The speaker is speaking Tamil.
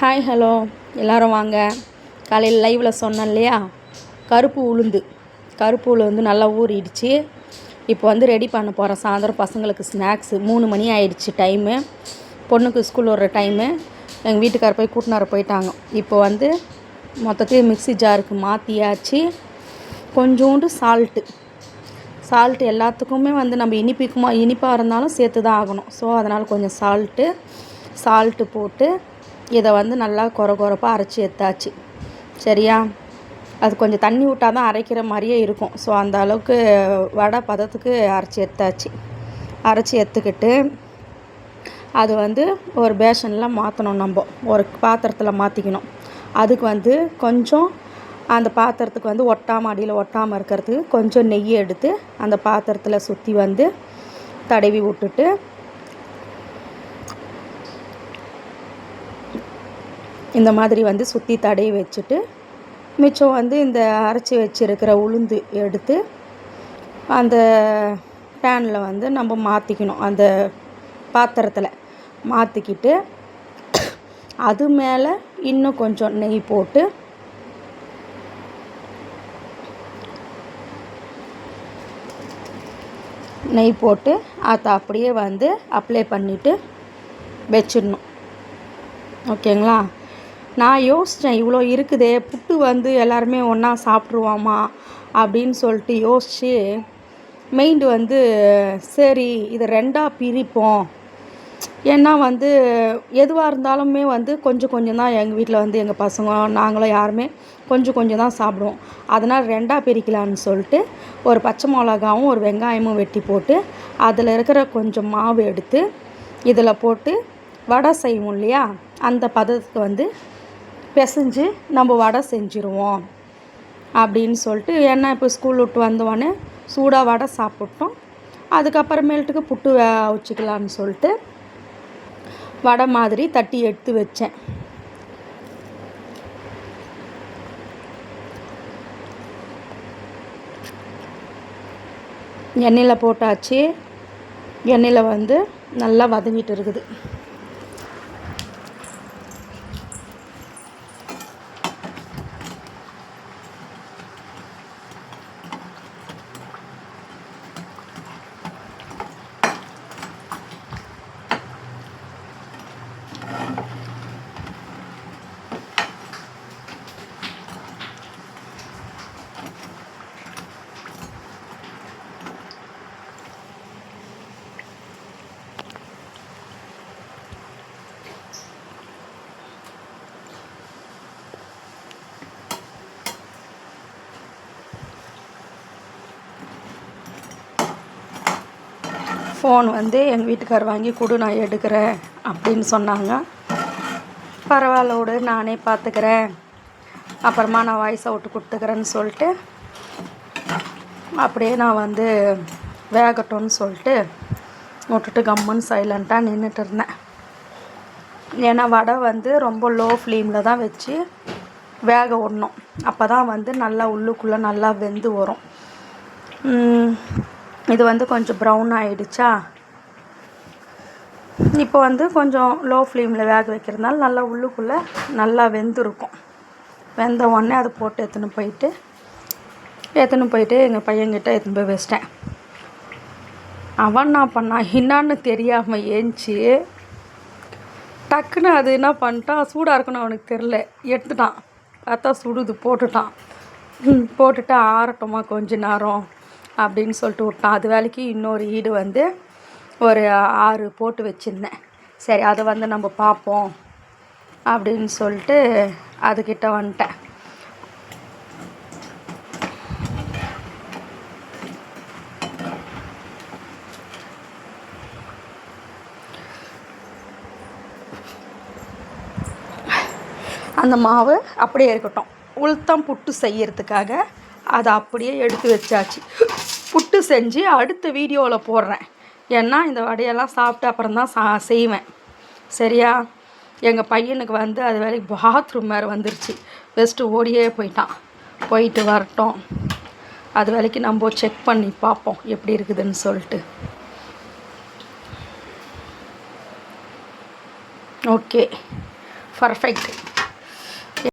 ஹாய் ஹலோ எல்லோரும் வாங்க. காலையில் லைவில் சொன்னேன் இல்லையா? கருப்பு உளுந்து. கருப்பு உளுந்து நல்லா ஊறிடுச்சு. இப்போ வந்து ரெடி பண்ண போகிறேன் சாயந்தரம் பசங்களுக்கு ஸ்நாக்ஸு மூணு மணி ஆயிடுச்சு டைமு பொண்ணுக்கு ஸ்கூல் வர்ற டைமு எங்கள் வீட்டுக்கார போய் கூட்டினார போயிட்டாங்க. இப்போ வந்து மொத்தத்தையும் மிக்ஸி ஜாருக்கு மாற்றியாச்சு கொஞ்சோண்டு சால்ட்டு சால்ட்டு எல்லாத்துக்குமே வந்து நம்ம இனிப்பிக்குமா இனிப்பாக இருந்தாலும் சேர்த்து தான் ஆகணும். ஸோ அதனால் கொஞ்சம் சால்ட்டு சால்ட்டு போட்டு இதை வந்து நல்லா கொர கொரப்பாக அரைச்சி எடுத்தாச்சு. சரியா? அது கொஞ்சம் தண்ணி விட்டால் தான் அரைக்கிற மாதிரியே இருக்கும். ஸோ அந்த அளவுக்கு வடை பதத்துக்கு அரைச்சி எடுத்தாச்சு. அரைச்சி எடுத்துக்கிட்டு அது வந்து ஒரு பேஷனில் மாற்றணும் நம்ம. ஒரு பாத்திரத்தில் மாற்றிக்கணும் அதுக்கு வந்து கொஞ்சம் அந்த பாத்திரத்துக்கு வந்து ஒட்டாமல் அடியில் ஒட்டாமல் இருக்கிறதுக்கு கொஞ்சம் நெய் எடுத்து அந்த பாத்திரத்தில் சுற்றி வந்து தடவி விட்டுட்டு இந்த மாதிரி வந்து சுற்றி தடவி வச்சுட்டு மிச்சம் வந்து இந்த அரைச்சி வச்சுருக்கிற உளுந்து எடுத்து அந்த பேனில் வந்து நம்ம மாற்றிக்கணும் அந்த பாத்திரத்தில் மாற்றிக்கிட்டு அது மேலே இன்னும் கொஞ்சம் நெய் போட்டு நெய் போட்டு அதை அப்படியே வந்து அப்ளை பண்ணிவிட்டு வச்சிடணும். ஓகேங்களா? நான் யோசித்தேன் இவ்வளோ இருக்குதே புட்டு வந்து எல்லாருமே ஒன்றா சாப்பிட்ருவோமா? அப்படின்னு சொல்லிட்டு யோசித்து மெயிண்டு வந்து சரி இதை ரெண்டாக பிரிப்போம். ஏன்னா வந்து எதுவாக இருந்தாலுமே வந்து கொஞ்சம் கொஞ்சம் தான் எங்கள் வீட்டில் வந்து எங்கள் பசங்க நாங்களும் யாருமே கொஞ்சம் கொஞ்சம் தான் சாப்பிடுவோம். அதனால் ரெண்டாக பிரிக்கலான்னு சொல்லிட்டு ஒரு பச்சை மிளகாவும் ஒரு வெங்காயமும் வெட்டி போட்டு அதில் இருக்கிற கொஞ்சம் மாவு எடுத்து இதில் போட்டு வடை செய்வோம் இல்லையா? அந்த பதத்துக்கு வந்து பிசைஞ்சு நம்ம வடை செஞ்சுருவோம் அப்படின்னு சொல்லிட்டு ஏன்னா இப்போ ஸ்கூல் விட்டு வந்தோடனே சூடாக வடை சாப்பிட்டோம். அதுக்கப்புறமேல்ட்டுக்கு புட்டு வே வச்சுக்கலான்னு சொல்லிட்டு வடை மாதிரி தட்டி எடுத்து வச்சேன். எண்ணெயில் போட்டாச்சு. எண்ணெயில் வந்து நல்லா வதங்கிட்டு இருக்குது. ஃபோன் வந்து எங்கள் வீட்டுக்கார் வாங்கி கொடு நான் எடுக்கிறேன் அப்படின்னு சொன்னாங்க. பரவாயில்ல விடு நானே பார்த்துக்கிறேன். அப்புறமா நான் வாய்ஸ் அவுட்டு கொடுத்துக்கிறேன்னு சொல்லிட்டு அப்படியே நான் வந்து வேகட்டும்னு சொல்லிட்டு விட்டுட்டு கம்முன்னு சைலண்ட்டாக நின்றுட்டு இருந்தேன். ஏன்னா வடை வந்து ரொம்ப லோ ஃப்ளேமில் தான் வச்சு வேக விடணும். அப்போ தான் வந்து நல்லா உள்ளுக்குள்ளே நல்லா வெந்து வரும். இது வந்து கொஞ்சம் ப்ரௌன் ஆகிடுச்சா இப்போ வந்து கொஞ்சம் லோ ஃப்ளேமில் வேக வைக்கிறதுனால நல்லா உள்ளுக்குள்ளே நல்லா வெந்திருக்கும். வெந்த உடனே அதை போட்டு எடுத்துன்னு போயிட்டு எடுத்துன்னு போயிட்டு எங்கள் பையன்கிட்ட எடுத்துன்னு போய் வச்சிட்டேன். அவன் என்ன பண்ணான் என்னான்னு தெரியாமல் ஏஞ்சி டக்குன்னு அது என்ன பண்ணிட்டான் சூடாக இருக்குன்னு அவனுக்கு தெரில எடுத்துட்டான். பார்த்தா சுடுது போட்டுட்டான். போட்டுட்டு ஆறட்டுமா கொஞ்ச நேரம். அப்படின்னு சொல்லிட்டு விட்டான் அது வேலைக்கு இன்னொரு ஈடு வந்து ஒரு ஆறு போட்டு வச்சுருந்தேன். சரி அதை வந்து நம்ம பார்ப்போம் அப்படின்னு சொல்லிட்டு அதுக்கிட்ட வந்துட்டேன். அந்த மாவு அப்படியே இருக்கட்டும். உளுத்தம் புட்டு செய்யறதுக்காக அதை அப்படியே எடுத்து வச்சாச்சு. புட்டு செஞ்சு அடுத்த வீடியோவில் போடுறேன். ஏன்னா இந்த வடையெல்லாம் சாப்பிட்டு அப்புறம் தான் சா செய்வேன். சரியா? எங்கள் பையனுக்கு வந்து அது வேலைக்கு பாத்ரூம் வேறு வந்துருச்சு. பெஸ்ட்டு ஓடியே போயிட்டான். போயிட்டு வரட்டும். அது வேலைக்கு நம்ம செக் பண்ணி பார்ப்போம் எப்படி இருக்குதுன்னு சொல்லிட்டு. Okay perfect